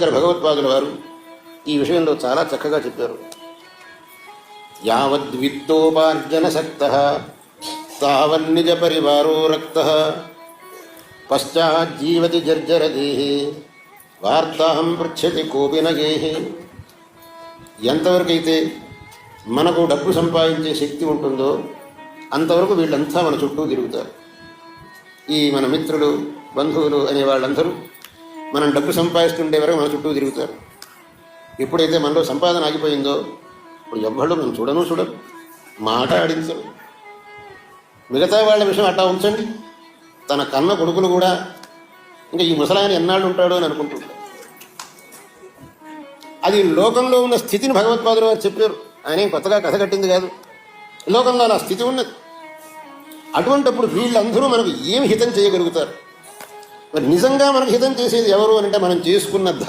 శంకర భగవత్పాదుల వారు ఈ విషయంలో చాలా చక్కగా చెప్పారు. యావద్విత్తోపార్జన సక్త తావన్నిజ పరివారో రక్త పశ్చాజ్జీవతి జర్జరదేహే వార్తాహం పృచ్చతి కోపి నగేహే ఎంతవరకైతే మనకు డబ్బు సంపాదించే శక్తి ఉంటుందో అంతవరకు వీళ్ళంతా మన చుట్టూ తిరుగుతారు. ఈ మన మిత్రులు బంధువులు అనే వాళ్ళందరూ మనం డబ్బు సంపాదిస్తుండే వరకు మన చుట్టూ తిరుగుతారు. ఎప్పుడైతే మనలో సంపాదన ఆగిపోయిందో ఇప్పుడు ఎవ్వళ్ళు మనం చూడను చూడరు. మాట ఆడించరు. మిగతా వాళ్ళ విషయం అట్టా ఉంచండి. తన కన్న కొడుకులు కూడా ఇంకా ఈ ముసలాయన ఎన్నాళ్ళు ఉంటాడు అని అనుకుంటుంటారు. అది లోకంలో ఉన్న స్థితిని భగవత్పాదులు వారు చెప్పారు. ఆయన కొత్తగా కథ కట్టింది కాదు. లోకంలో అలా స్థితి ఉన్నది. అటువంటప్పుడు వీళ్ళందరూ మనకు ఏమి హితం చేయగలుగుతారు? మరి నిజంగా మనకు హితం చేసేది ఎవరు అని అంటే మనం చేసుకున్న ధర్మం.